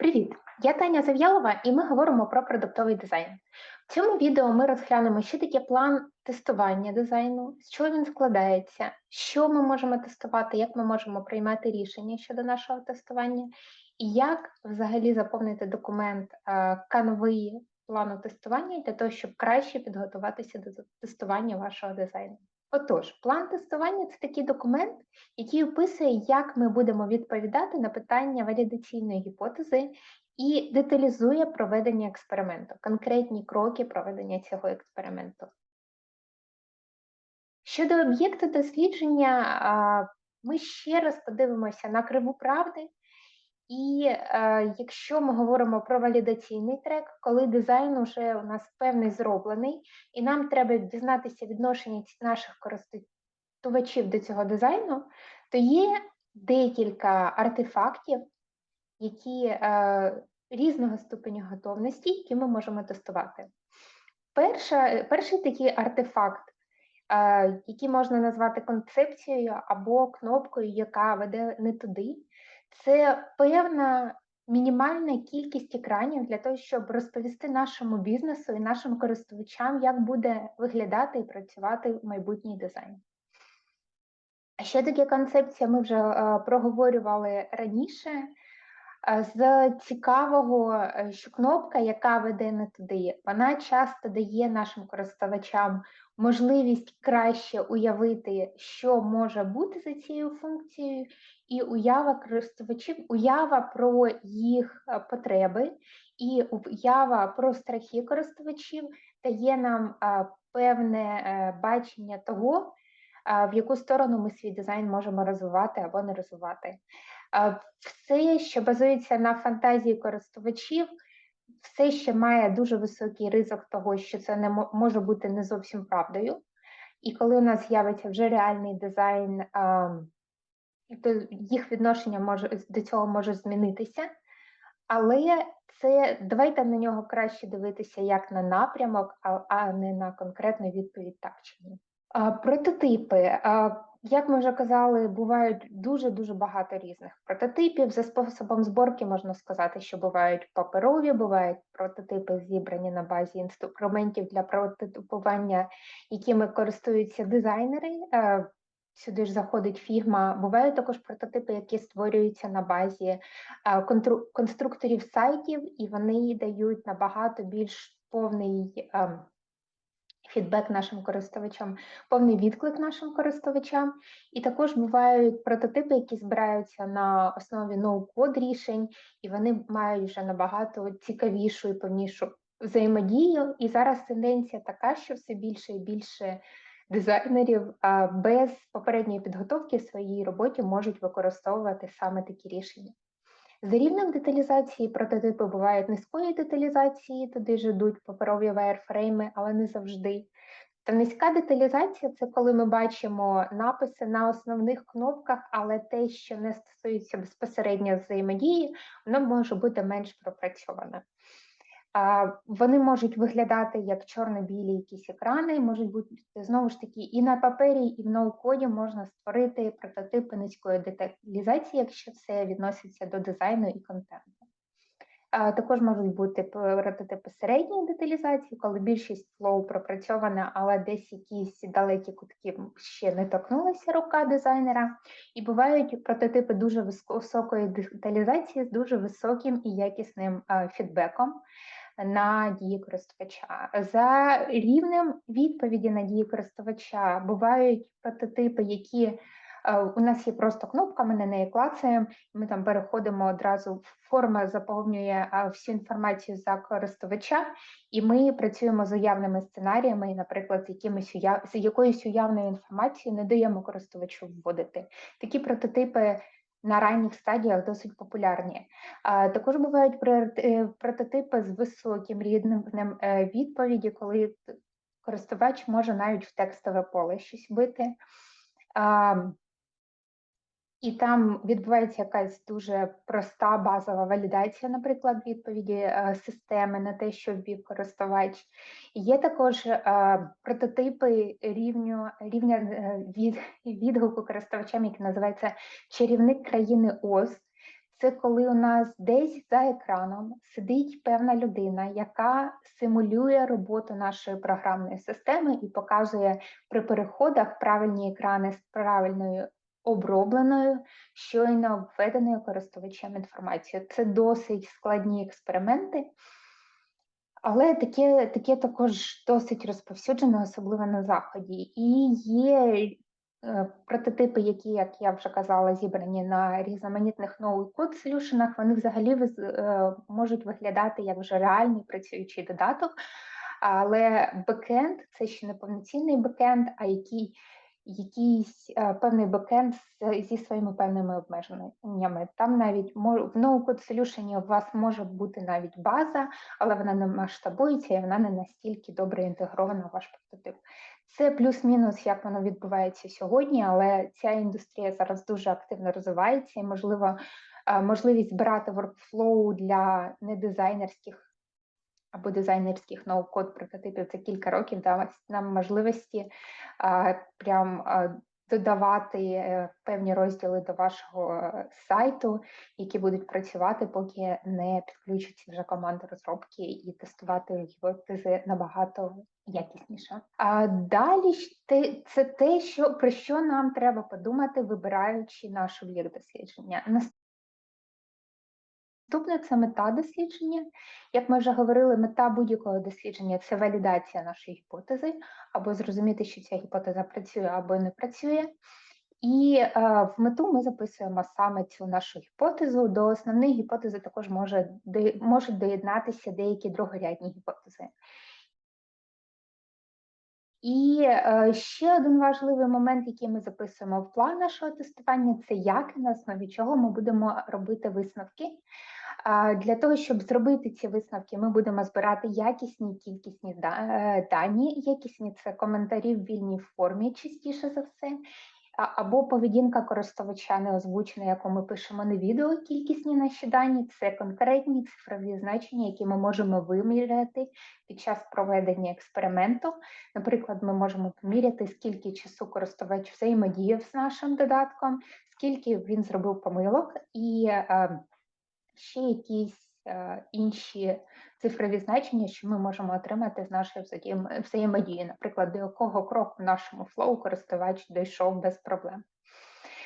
Привіт! Я Таня Зав'ялова, і ми говоримо про продуктовий дизайн. В цьому відео ми розглянемо, що таке план тестування дизайну, з чого він складається, що ми можемо тестувати, як ми можемо приймати рішення щодо нашого тестування, і як взагалі заповнити документ е, канви плану тестування для того, щоб краще підготуватися до тестування вашого дизайну. Отож, план тестування це такий документ, який описує, як ми будемо відповідати на питання валідаційної гіпотези і деталізує проведення експерименту, конкретні кроки проведення цього експерименту. Щодо об'єкту дослідження, ми ще раз подивимося на криву правди. І е, якщо ми говоримо про валідаційний трек, коли дизайн вже у нас певний зроблений, і нам треба дізнатися відношення наших користувачів до цього дизайну, то є декілька артефактів, які е, різного ступеня готовності, які ми можемо тестувати. Перша, Перший такий артефакт, е, який можна назвати концепцією або кнопкою, яка веде не туди. Це певна мінімальна кількість екранів для того, щоб розповісти нашому бізнесу і нашим користувачам, як буде виглядати і працювати майбутній дизайн. А що таке концепція? Ми вже е, проговорювали раніше. Е, з цікавого, е, що кнопка, яка веде не туди, вона часто дає нашим користувачам можливість краще уявити, що може бути за цією функцією, і уява користувачів, уява про їх е, потреби і уява про страхи користувачів дає нам певне бачення того, в яку сторону ми свій дизайн можемо розвивати або не розвивати. Все, що базується на фантазії користувачів, все ще має дуже високий ризик того, що це не може бути не зовсім правдою. І коли у нас з'явиться вже реальний дизайн, то їх відношення може до цього може змінитися. Але це давайте на нього краще дивитися як на напрямок, а не на конкретну відповідь так чи ні. Прототипи. Як ми вже казали, бувають дуже-дуже багато різних прототипів. За способом зборки можна сказати, що бувають паперові, бувають прототипи, зібрані на базі інструментів для прототипування, якими користуються дизайнери. Е, сюди ж заходить фірма. Бувають також прототипи, які створюються на базі е, конструкторів сайтів, і вони дають набагато більш повний ем, фідбек нашим користувачам, повний відклик нашим користувачам. І також бувають прототипи, які збираються на основі ноу-код рішень, і вони мають вже набагато цікавішу і повнішу взаємодію. І зараз тенденція така, що все більше і більше. Дизайнерів без попередньої підготовки в своїй роботі можуть використовувати саме такі рішення. За рівнем деталізації прототипи бувають низької деталізації, туди ж йдуть паперові вайрфрейми, але не завжди. Та низька деталізація це коли ми бачимо написи на основних кнопках, але те, що не стосується безпосередньо взаємодії, воно може бути менш пропрацьоване. Вони можуть виглядати як чорно-білі якісь екрани, можуть бути знову ж таки і на папері, і в ноу-коді можна створити прототипи низької деталізації, якщо це відноситься до дизайну і контенту. Також можуть бути прототипи середньої деталізації, коли більшість флоу пропрацьована, але десь якісь далекі кутки ще не торкнулася рука дизайнера. І бувають прототипи дуже високої деталізації з дуже високим і якісним фідбеком на дії користувача. За рівнем відповіді на дії користувача бувають прототипи, які е, у нас є просто кнопка, ми на неї клацаємо, ми там переходимо одразу, форма заповнює всю інформацію за користувача, і ми працюємо з уявними сценаріями, наприклад, якимось уяв... з якоюсь уявною інформацією не даємо користувачу вводити. Такі прототипи на ранніх стадіях досить популярні. Також бувають е, прототипи з високим рівнем е, відповіді, коли користувач може навіть в текстове поле щось бити. І там відбувається якась дуже проста базова валідація, наприклад, відповіді е, системи на те, що ввів користувач. Є також е, прототипи рівню, рівня е, від, відгуку користувачам, який називається чарівник країни ОЗ. це коли у нас десь за екраном сидить певна людина, яка симулює роботу нашої програмної системи і показує при переходах правильні екрани з правильною обробленою, щойно введеною користувачем інформацією. Це досить складні експерименти. Але таке таке також досить розповсюджено, особливо на Заході. І є е, прототипи, які, як я вже казала, зібрані на різноманітних нових код солюшенах, вони взагалі е, можуть виглядати як вже реальний працюючий додаток. Але бекенд це ще не повноцінний бекенд, а який якийсь е, певний бекенд зі своїми певними обмеженнями. Там навіть в No-Code Solution у вас може бути навіть база, але вона не масштабується і вона не настільки добре інтегрована в ваш прототип. Це плюс-мінус, як воно відбувається сьогодні, але ця індустрія зараз дуже активно розвивається і, можливо, е, можливість брати workflow для недизайнерських або дизайнерських ноу-код прототипів за кілька років дасть нам можливості а, прям а, додавати е, певні розділи до вашого е, сайту, які будуть працювати, поки не підключиться вже команда розробки і тестувати гіпотези набагато якісніше. А далі це те, що про що нам треба подумати, вибираючи нашу об'єкт дослідження. Наступне це мета дослідження. Як ми вже говорили, мета будь-якого дослідження це валідація нашої гіпотези, або зрозуміти, що ця гіпотеза працює або не працює. І е, в мету ми записуємо саме цю нашу гіпотезу. До основної гіпотези також може, де, можуть доєднатися деякі другорядні гіпотези. І е, ще один важливий момент, який ми записуємо в план нашого тестування, це як і на основі чого ми будемо робити висновки. Для того, щоб зробити ці висновки, ми будемо збирати якісні кількісні е, дані. Якісні це коментарі в вільній формі, частіше за все, або поведінка користувача не озвучена, яку ми пишемо на відео. Кількісні наші дані це конкретні цифрові значення, які ми можемо виміряти під час проведення експерименту. Наприклад, ми можемо поміряти, скільки часу користувач взаємодіяв з нашим додатком, скільки він зробив помилок і. Е, ще якісь е, інші цифрові значення, що ми можемо отримати з нашої взаємодії, наприклад, до якого кроку в нашому флоу користувач дійшов без проблем.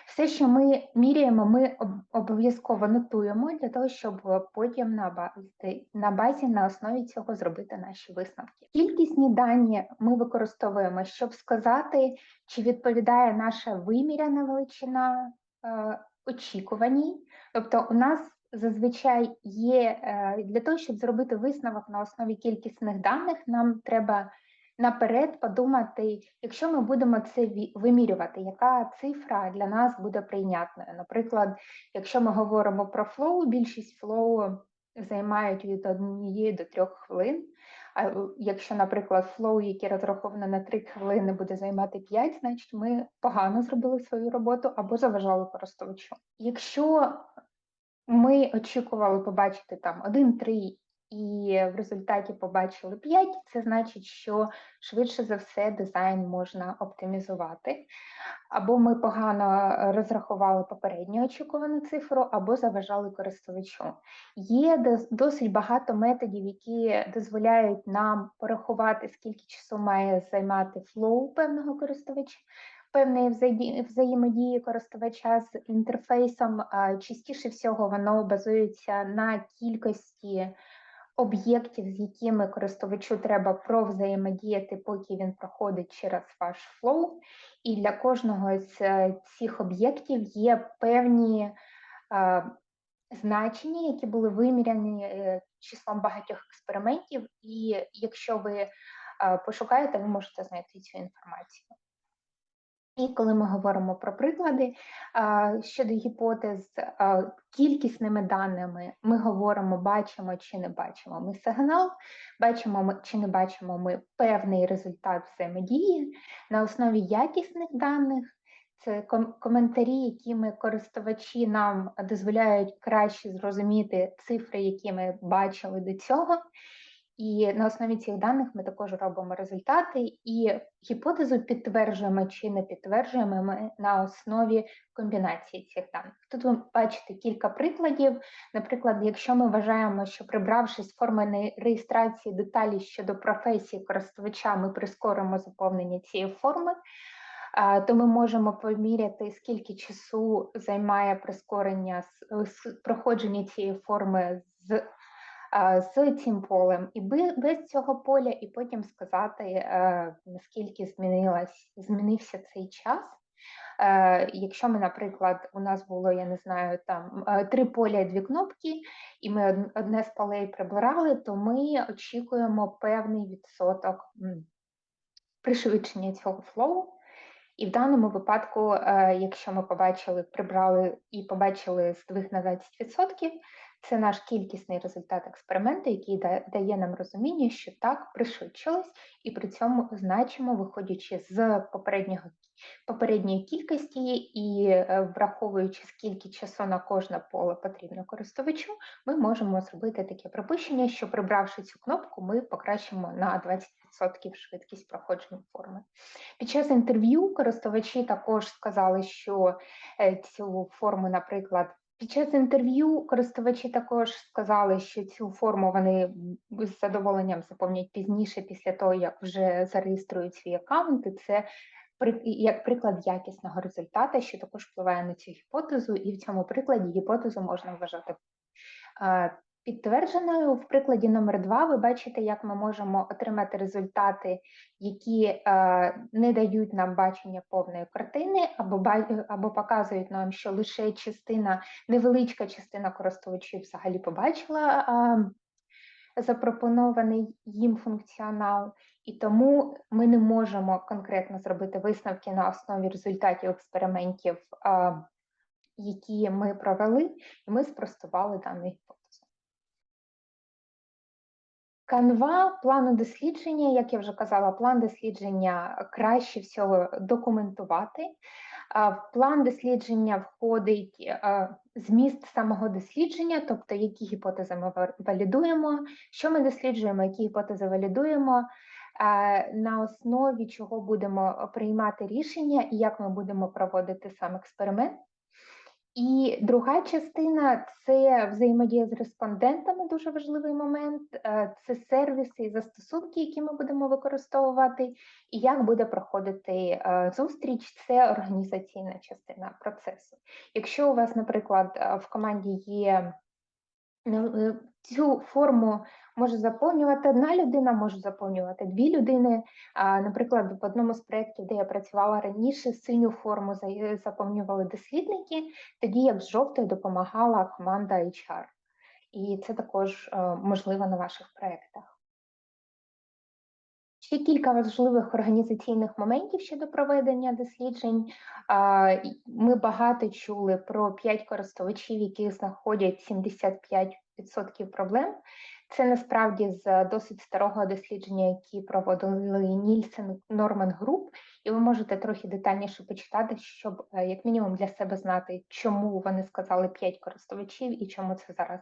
Все, що ми міряємо, ми обов'язково нотуємо для того, щоб потім на базі, на базі на основі цього зробити наші висновки. Кількісні дані ми використовуємо, щоб сказати, чи відповідає наша виміряна величина е, очікуваній. Тобто, у нас зазвичай є е, для того, щоб зробити висновок на основі кількісних даних, нам треба наперед подумати, якщо ми будемо це вимірювати, яка цифра для нас буде прийнятною. Наприклад, якщо ми говоримо про флоу, більшість флоу займають від однієї до трьох хвилин. А якщо, наприклад, флоу, який розраховано на 3 хвилини, буде займати 5, значить ми погано зробили свою роботу або заважали користувачу. Якщо ми очікували побачити там 1-3 і в результаті побачили 5, це значить, що швидше за все дизайн можна оптимізувати. Або ми погано розрахували попередню очікувану цифру, або заважали користувачу. Є досить багато методів, які дозволяють нам порахувати, скільки часу має займати флоу певного користувача певної взаємодії користувача з інтерфейсом, частіше всього воно базується на кількості об'єктів, з якими користувачу треба провзаємодіяти, поки він проходить через ваш флоу. І для кожного з е, цих об'єктів є певні значення, які були виміряні е, числом багатьох експериментів, і якщо ви пошукаєте, ви можете знайти цю інформацію. І коли ми говоримо про приклади щодо гіпотез кількісними даними, ми говоримо, бачимо чи не бачимо ми сигнал, бачимо чи не бачимо ми певний результат взаємодії на основі якісних даних. Це коментарі, якими користувачі нам дозволяють краще зрозуміти цифри, які ми бачили до цього. І на основі цих даних ми також робимо результати і гіпотезу підтверджуємо чи не підтверджуємо ми на основі комбінації цих даних. Тут ви бачите кілька прикладів. Наприклад, якщо ми вважаємо, що прибравши з форми реєстрації деталі щодо професії користувача, ми прискоримо заповнення цієї форми. То ми можемо поміряти, скільки часу займає прискорення проходження цієї форми з з цим полем і без цього поля, і потім сказати, е, наскільки змінилась, змінився цей час. Е, якщо ми, наприклад, у нас було, я не знаю, там е, три поля і дві кнопки, і ми одне з полей прибирали, то ми очікуємо певний відсоток пришвидшення цього флоу. І в даному випадку, якщо ми побачили, прибрали і побачили здвиг на 20%, це наш кількісний результат експерименту, який дає нам розуміння, що так пришвидшилось, і при цьому значимо, виходячи з попереднього попередньої кількості і е, враховуючи, скільки часу на кожне поле потрібно користувачу, ми можемо зробити таке припущення, що прибравши цю кнопку, ми покращимо на 20% швидкість проходження форми. Під час інтерв'ю користувачі також сказали, що е, цю форму, наприклад, під час інтерв'ю користувачі також сказали, що цю форму вони з задоволенням заповнять пізніше, після того, як вже зареєструють свій аккаунт, і це як приклад якісного результату, що також впливає на цю гіпотезу, і в цьому прикладі гіпотезу можна вважати Підтвердженою в прикладі номер 2 ви бачите, як ми можемо отримати результати, які е, не дають нам бачення повної картини, або або показують нам, що лише частина, невеличка частина користувачів взагалі побачила е, запропонований їм функціонал, і тому ми не можемо конкретно зробити висновки на основі результатів експериментів, які ми провели, і ми спростували даний. Канва плану дослідження, як я вже казала, план дослідження краще всього документувати. В план дослідження входить зміст самого дослідження, тобто які гіпотези ми валідуємо, що ми досліджуємо, які гіпотези валідуємо, на основі чого будемо приймати рішення і як ми будемо проводити сам експеримент. І друга частина це взаємодія з респондентами, дуже важливий момент. Е, це сервіси і застосунки, які ми будемо використовувати, і як буде проходити е, зустріч, це організаційна частина процесу. Якщо у вас, наприклад, е, в команді є цю форму може заповнювати одна людина, може заповнювати дві людини. Наприклад, в одному з проєктів, де я працювала раніше, синю форму заповнювали дослідники, тоді як з жовтою допомагала команда HR. І це також е, можливо на ваших проєктах. Ще кілька важливих організаційних моментів щодо проведення досліджень. Ми багато чули про 5 користувачів, яких знаходять 75% проблем. Це насправді з досить старого дослідження, які проводили Нільсен Норман Груп, і ви можете трохи детальніше почитати, щоб е, як мінімум для себе знати, чому вони сказали 5 користувачів і чому це зараз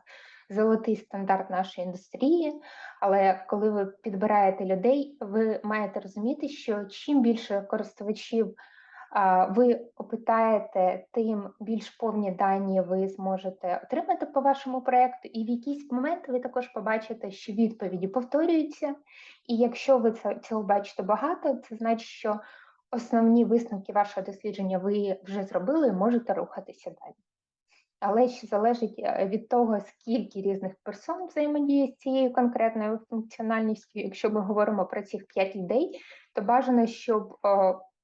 золотий стандарт нашої індустрії. Але коли ви підбираєте людей, ви маєте розуміти, що чим більше користувачів ви опитаєте, тим більш повні дані ви зможете отримати по вашому проєкту, і в якийсь момент ви також побачите, що відповіді повторюються. І якщо ви цього бачите багато, це значить, що основні висновки вашого дослідження ви вже зробили і можете рухатися далі. Але ще залежить е, від того, скільки різних персон взаємодіє з цією конкретною функціональністю. Якщо ми говоримо про цих п'ять людей, то бажано, щоб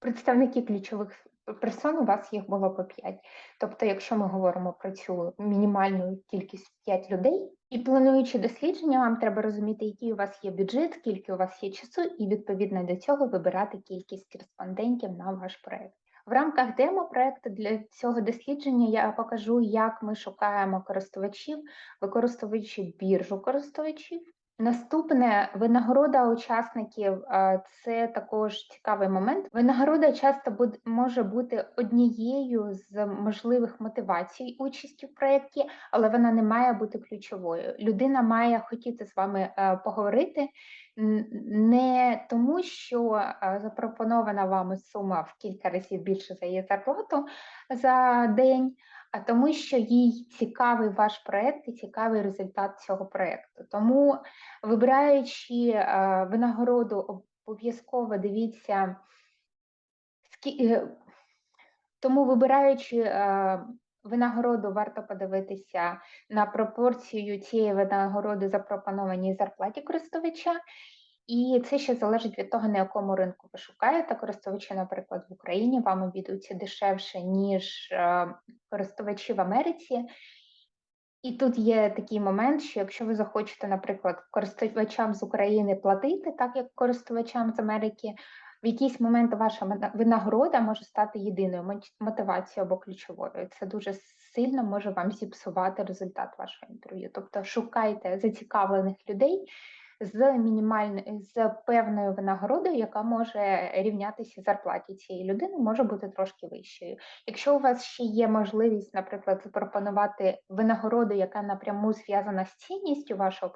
представники ключових персон у вас їх було по 5. Тобто, якщо ми говоримо про цю мінімальну кількість 5 людей, і плануючи дослідження, вам треба розуміти, який у вас є бюджет, скільки у вас є часу, і відповідно до цього вибирати кількість респондентів на ваш проект. В рамках демо-проекту для цього дослідження я покажу, як ми шукаємо користувачів, використовуючи біржу користувачів. Наступне винагорода учасників, це також цікавий момент. Винагорода часто буд може бути однією з можливих мотивацій участі в проєкті, але вона не має бути ключовою. Людина має хотіти з вами, е, поговорити не тому, що, запропонована вами сума в кілька разів більше за її зарплату за день, а тому, що їй цікавий ваш проект і цікавий результат цього проекту. Тому Вибираючи, винагороду, обов'язково дивіться, е, тому вибираючи, винагороду, варто подивитися на пропорцію цієї винагороди запропонованій зарплаті користувача, і це ще залежить від того, на якому ринку ви шукаєте. Користувачі, наприклад, в Україні вам обійдуться дешевше, ніж, користувачі в Америці. І тут є такий момент, що якщо ви захочете, наприклад, користувачам з України платити, так як користувачам з Америки, в якийсь момент ваша винагорода може стати єдиною мотивацією або ключовою. Це дуже сильно може вам зіпсувати результат вашого інтерв'ю. Тобто шукайте зацікавлених людей з мінімальною з певною винагородою, яка може рівнятися зарплаті цієї людини, може бути трошки вищою. Якщо у вас ще є можливість, наприклад, запропонувати винагороду, яка напряму зв'язана з цінністю вашого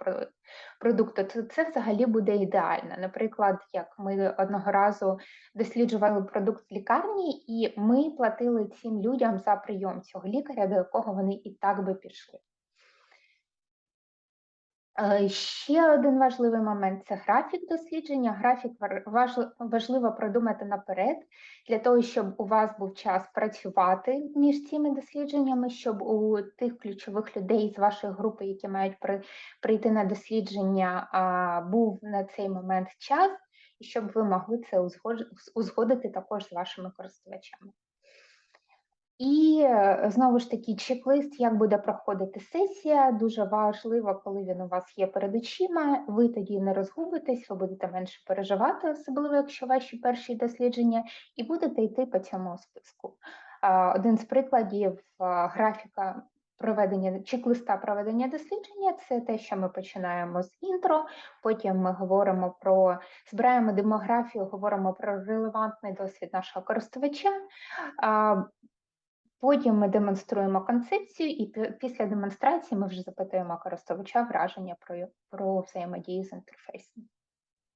продукту, то це взагалі буде ідеально. Наприклад, як ми одного разу досліджували продукт в лікарні, і ми платили цим людям за прийом цього лікаря, до якого вони і так би пішли. Е, Ще один важливий момент це графік дослідження. Графік важливо продумати наперед для того, щоб у вас був час працювати між цими дослідженнями, щоб у тих ключових людей з вашої групи, які мають при- прийти на дослідження, був на цей момент час, і щоб ви могли це узгодити також з вашими користувачами. І е, знову ж таки, чек-лист, як буде проходити сесія, дуже важливо, коли він у вас є перед очима. Ви тоді не розгубитесь, ви будете менше переживати, особливо якщо ваші перші дослідження, і будете йти по цьому списку. Один з прикладів графіка проведення чек-листа проведення дослідження це те, що ми починаємо з інтро. Потім ми говоримо про збираємо демографію, говоримо про релевантний досвід нашого користувача. Потім ми демонструємо концепцію, і після демонстрації ми вже запитуємо користувача враження про, про взаємодію з інтерфейсом.